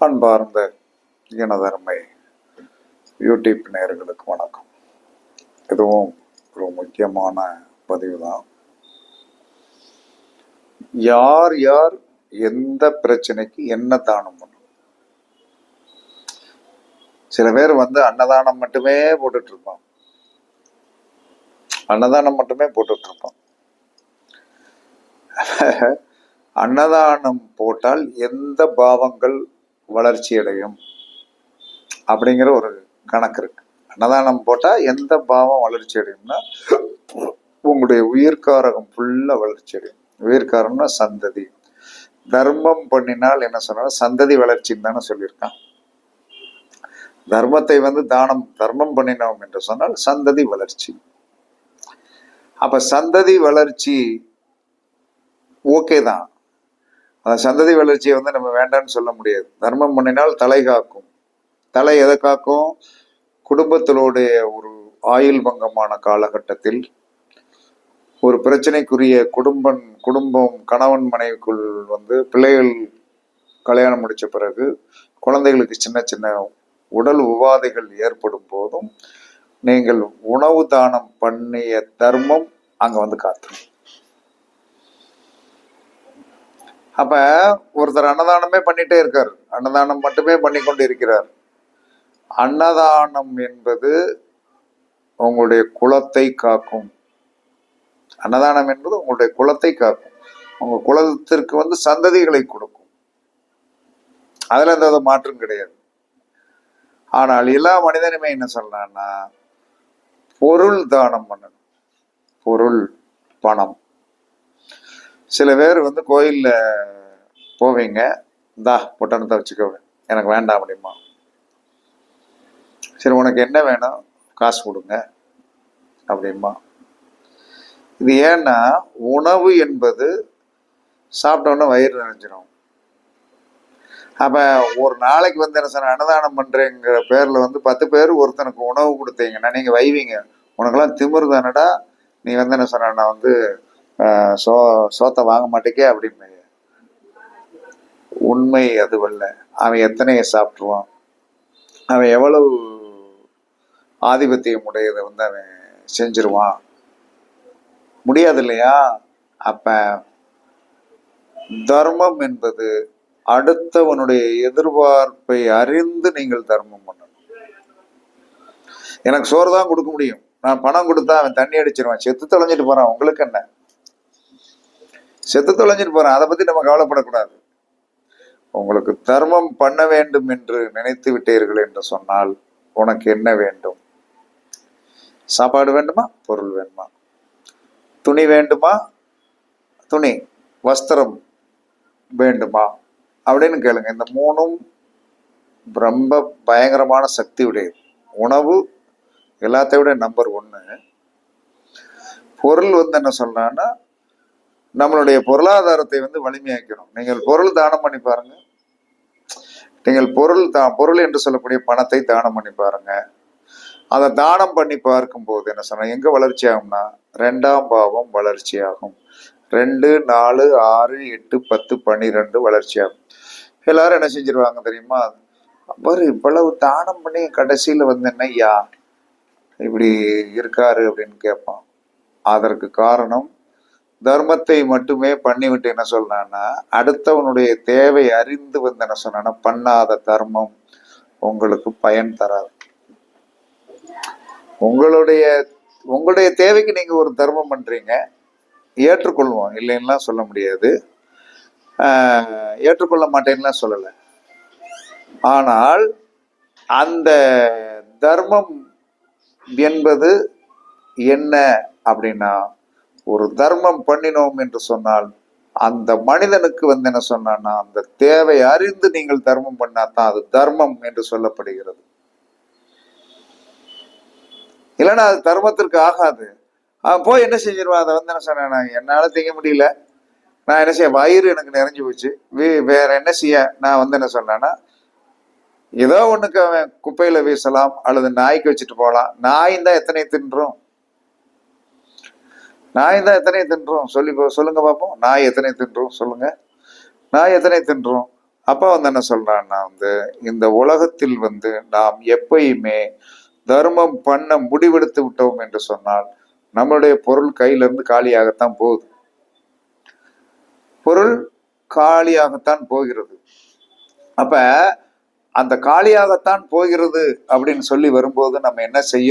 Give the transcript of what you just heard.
அன்பார்ந்த இனதர்மை யூடியூப் நேர்களுக்கு வணக்கம். இதுவும் ஒரு முக்கியமான பதிவு தான் யார் யார் எந்த பிரச்சனைக்கு என்ன தானம் பண்ணும்? சில பேர் வந்து அன்னதானம் மட்டுமே போட்டுட்டு இருப்பான் அன்னதானம் மட்டுமே போட்டுட்டு இருப்பான் அன்னதானம் போட்டால் எந்த பாவங்கள் வளர்ச்சி அடையும் அப்படிங்கிற ஒரு கணக்கு இருக்கு. அன்னதானம் போட்டால் எந்த பாவம் வளர்ச்சி அடையும்னா உங்களுடைய உயிர்காரகம் ஃபுல்லா வளர்ச்சி அடையும் உயிர்காரம்னா சந்ததி. தர்மம் பண்ணினால் என்ன சொன்னால் சந்ததி வளர்ச்சின்னு தானே சொல்லியிருக்கான். தர்மத்தை வந்து தானம் தர்மம் பண்ணினோம் என்று சொன்னால் சந்ததி வளர்ச்சி. அப்ப சந்ததி வளர்ச்சி ஓகே தான். அந்த சந்ததி வளர்ச்சியை வந்து நம்ம வேண்டாம்னு சொல்ல முடியாது. தர்மம் பண்ணினால் தலை காக்கும். தலை எதை காக்கும்? குடும்பத்தினுடைய ஒரு ஆயுள் பங்கமான காலகட்டத்தில் ஒரு பிரச்சனைக்குரிய குடும்பம் குடும்பம் கணவன் மனைவிக்குள் வந்து பிள்ளைகள் கல்யாணம் முடித்த பிறகு குழந்தைகளுக்கு சின்ன சின்ன உடல் உபாதைகள் ஏற்படும் போதும் நீங்கள் உணவு தானம் பண்ணிய தர்மம் அங்கே வந்து காத்துரும். அப்ப ஒருத்தர் அன்னதானமே பண்ணிட்டே இருக்கார். அன்னதானம் மட்டுமே பண்ணி கொண்டு இருக்கிறார் அன்னதானம் என்பது உங்களுடைய குலத்தை காக்கும். அன்னதானம் என்பது உங்களுடைய குலத்தை காக்கும். உங்க குலத்திற்கு வந்து சந்ததிகளை கொடுக்கும். அதுல எந்த மாற்றம் கிடையாது. ஆனால் எல்லா மனிதனுமே என்ன சொல்றான்னா பொருள் தானம் பண்ணணும். பொருள் பணம். சில பேர் வந்து கோயிலில் போவீங்க. இந்தா பொட்டணத்தை வச்சுக்கோ எனக்கு வேண்டாம் அப்படிமா சரி உனக்கு என்ன வேணும்? காசு கொடுங்க. அப்படிமா இது ஏன்னா உணவு என்பது சாப்பிட்டோன்னே வயிறு நினைஞ்சிடும் அப்போ ஒரு நாளைக்கு வந்து என்ன சொன்ன அன்னதானம் பண்ணுறேங்கிற பேரில் வந்து பத்து பேர் ஒருத்தனுக்கு உணவு கொடுத்தீங்கன்னா நீங்கள் வைவீங்க. உனக்கெல்லாம் திமிரு தானடா நீ வந்து என்ன சொன்ன நான் வந்து சோ சோத்தை வாங்க மாட்டேக்கே அப்படின்னு உண்மை அதுவல்ல. அவன் எத்தனையை சாப்பிட்ருவான் அவன் எவ்வளவு ஆதிபத்தியம் உடையதை வந்து அவன் செஞ்சிருவான்? முடியாது இல்லையா அப்ப தர்மம் என்பது அடுத்தவனுடைய எதிர்பார்ப்பை அறிந்து நீங்கள் தர்மம் பண்ணணும். எனக்கு சோறு தான் கொடுக்க முடியும். நான் பணம் கொடுத்தா அவன் தண்ணி அடிச்சிருவான். செத்து தொலைஞ்சிட்டு போறான். உங்களுக்கு என்ன? செத்து தொலைஞ்சிட்டு போறான். அதை பத்தி நம்ம கவலைப்படக்கூடாது. உங்களுக்கு தர்மம் பண்ண வேண்டும் என்று நினைத்து விட்டீர்கள் என்று சொன்னால் உனக்கு என்ன வேண்டும்? சாப்பாடு வேண்டுமா? பொருள் வேண்டுமா? துணி வேண்டுமா? துணி வஸ்திரம் வேண்டுமா? அப்படின்னு கேளுங்க. இந்த மூணும் ரொம்ப பயங்கரமான சக்தி உடையது உணவு எல்லாத்தையும் விட நம்பர் ஒன்று பொருள் வந்து என்ன சொல்லான்னா நம்மளுடைய பொருளாதாரத்தை வந்து வலிமையாக்கணும் நீங்கள் பொருள் தானம் பண்ணி பாருங்க. நீங்கள் பொருள் தான் பொருள் என்று சொல்லக்கூடிய பணத்தை தானம் பண்ணி பாருங்க. அதை தானம் பண்ணி பார்க்கும்போது என்ன சொன்னா எங்க வளர்ச்சி ஆகும்னா ரெண்டாம் பாவம் வளர்ச்சி ஆகும். ரெண்டு நாலு ஆறு எட்டு பத்து பன்னிரெண்டு வளர்ச்சி ஆகும். எல்லாரும் என்ன செஞ்சிருவாங்க தெரியுமா? அவர் இவ்வளவு தானம் பண்ணி கடைசியில வந்து என்ன ஐயா இப்படி இருக்காரு அப்படின்னு கேட்பான். அதற்கு காரணம் தர்மத்தை மட்டுமே பண்ணிவிட்டு என்ன சொல்றான்னா அடுத்தவனுடைய தேவை அறிந்து வந்து என்ன சொன்னா பண்ணாத தர்மம் உங்களுக்கு பயன் தராது. உங்களுடைய உங்களுடைய தேவைக்கு நீங்க ஒரு தர்மம் பண்றீங்க ஏற்றுக்கொள்வோம். இல்லைன்னா சொல்ல முடியாது. ஆஹ், ஏற்றுக்கொள்ள மாட்டேன்னுலாம் சொல்லலை. ஆனால் அந்த தர்மம் என்பது என்ன அப்படின்னா ஒரு தர்மம் பண்ணினோம் என்று சொன்னால் அந்த மனிதனுக்கு வந்து என்ன சொன்னா அந்த தேவை அறிந்து நீங்கள் தர்மம் பண்ணாதான் அது தர்மம் என்று சொல்லப்படுகிறது. இல்லைன்னா அது தர்மத்திற்கு ஆகாது. அவன் போய் என்ன செஞ்சிருவான்? அதை வந்து என்ன சொன்னேன் என்னால திங்க முடியல. நான் என்ன செய்ய வயிறு எனக்கு நிறைஞ்சு போச்சு. வேற என்ன செய்ய? நான் வந்து என்ன சொன்னேன்னா ஏதோ ஒண்ணுக்கு அவன் குப்பையில வீசலாம் அல்லது நாய்க்கு வச்சுட்டு போகலாம். நாய் தான் எத்தனை தின்றோம். நாய் தான் எத்தனை தின்றோம். சொல்லி சொல்லுங்க பார்ப்போம் நாய் எத்தனை தின்றோம் சொல்லுங்க. நாய் எத்தனை தின்றோம். அப்பா வந்து என்ன சொல்றான்னா வந்து இந்த உலகத்தில் வந்து நாம் எப்பயுமே தர்மம் பண்ண முடிவெடுத்து விட்டோம் என்று சொன்னால் நம்மளுடைய பொருள் கையிலிருந்து காலியாகத்தான் போகுது. பொருள் காலியாகத்தான் போகிறது. அப்ப அந்த காலியாகத்தான் போகிறது அப்படின்னு சொல்லி வரும்போது நம்ம என்ன செய்ய